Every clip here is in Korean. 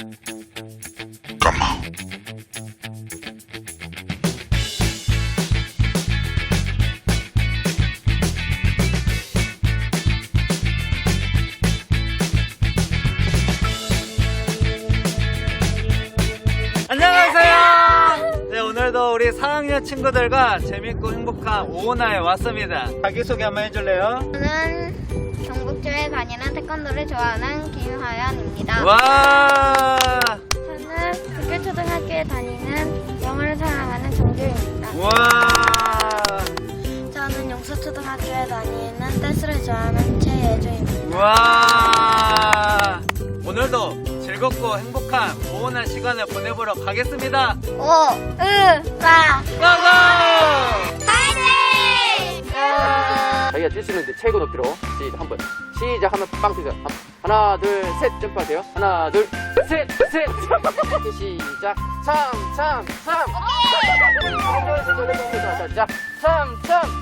안 4학년 친구들과 재밌고 행복한 오나에 왔습니다. 자기소개 한번 해줄래요? 저는 경북주에 다니는 태권도를 좋아하는 김하연입니다. 와! 저는 국교초등학교에 다니는 영어를 사랑하는 정규입니다. 와! 저는 용서초등학교에 다니는 댄스를 좋아하는 최예주입니다. 와! 즐겁고 행복한 오나 시간을 보내보러 가겠습니다. 오, 으, 라, 고고! 파이팅! 자기가 뛸 수 있는 최고 높이로 시작 한번 시작 하면 빵 뛰세요 한- 하나 둘 셋 점프하세요 하나 둘 셋 셋 시작 참참참 참참참 가위바위보.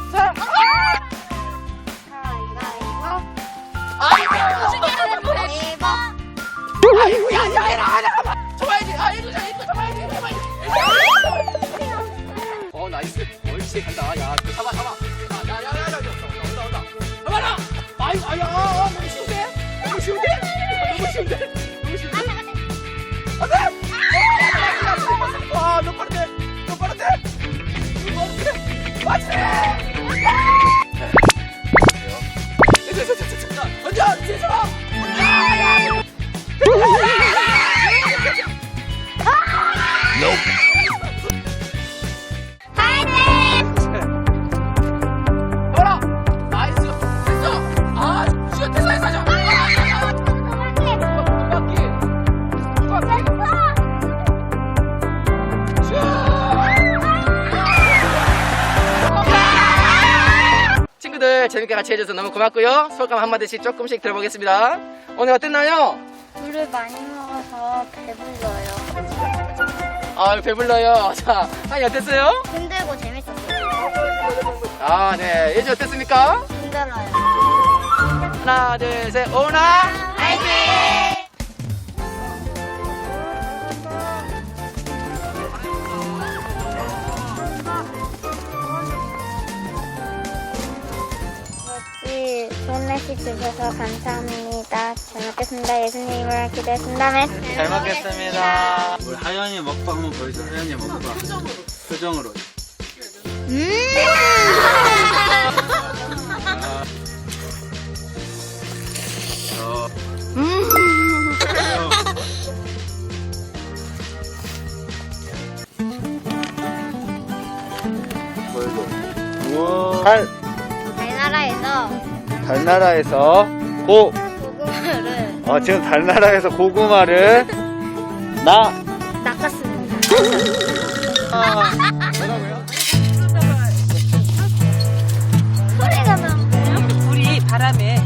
쉬운데 너무 쉬운데 너무 쉬운데 안 돼 아너 빠른데 너 빠른데 너 빠른데 맞지 던져 뒤에서 봐라 재밌게 같이 해줘서 너무 고맙고요 소감 한마디씩 조금씩 들어보겠습니다 오늘 어땠나요? 물을 많이 먹어서 배불러요. 아 배불러요 자 하이 어땠어요? 힘들고 재밌었어요. 아 네 예지 어땠습니까? 힘들어요. 하나 둘 셋 오나 좋은 날씨 주셔서 감사합니다. 잘 먹겠습니다. 예수님을 기도했습니다. 네. 잘 먹겠습니다. 우리 하연이 먹방 한번 보여줘. 하연이 먹방. 표정으로. 표정으로. 음! 어. 우와. 달, 달나라에서 달나라에서 고, 고구마를 어, 지금 달나라에서 고구마를 나, 낚았습니다. 아, 뭐라고요? 소리가 나요? 불이 바람에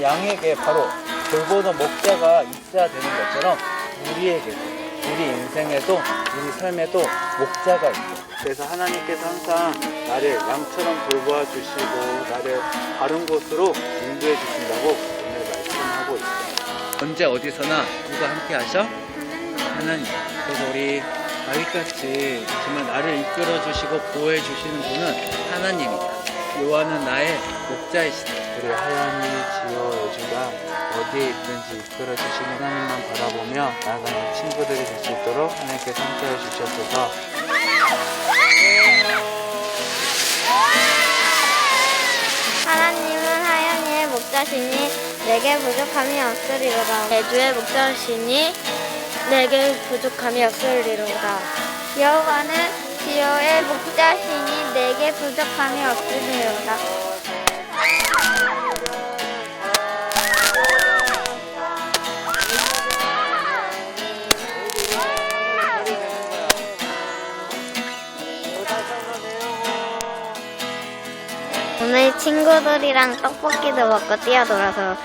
양에게 바로 돌보는 목자가 있어야 되는 것처럼 우리에게도 우리 인생에도 우리 삶에도 목자가 있죠. 그래서 하나님께서 항상 나를 양처럼 돌보아 주시고 나를 바른 곳으로 인도해 주신다고 오늘 말씀하고 있어요. 언제 어디서나 누가 함께 하셔? 하나님. 그래서 우리 다윗같이 정말 나를 이끌어 주시고 보호해 주시는 분은 하나님이다. 요한은 나의 목자이시다. 우리 하연이, 지호, 여주가 어디에 있든지 이끌어 주시는 하나님만 바라보며 나아가는 친구들이 될 수 있도록 하나님께서 함께해 주시옵소서. 하나님은 하연이의 목자시니 내게 부족함이 없으리로다. 제주의 목자시니 내게 부족함이 없으리로다. 여호와는 지호의 목자시니 내게 부족함이 없으리로다. 오늘 친구들이랑 떡볶이도 먹고 뛰어놀아서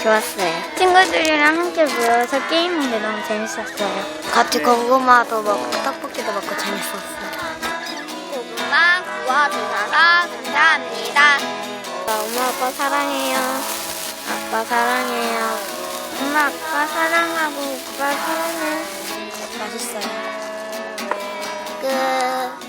좋았어요. 친구들이랑 함께 모여서 게임한 게 너무 재밌었어요. 같이 고구마도 먹고 떡볶이도 먹고 재밌었어요. 고구마 구워주셔서 감사합니다. 엄마 아빠 사랑해요. 아빠 사랑해요. 엄마 아빠 사랑하고 오빠 사랑해. 맛있어요. 끝.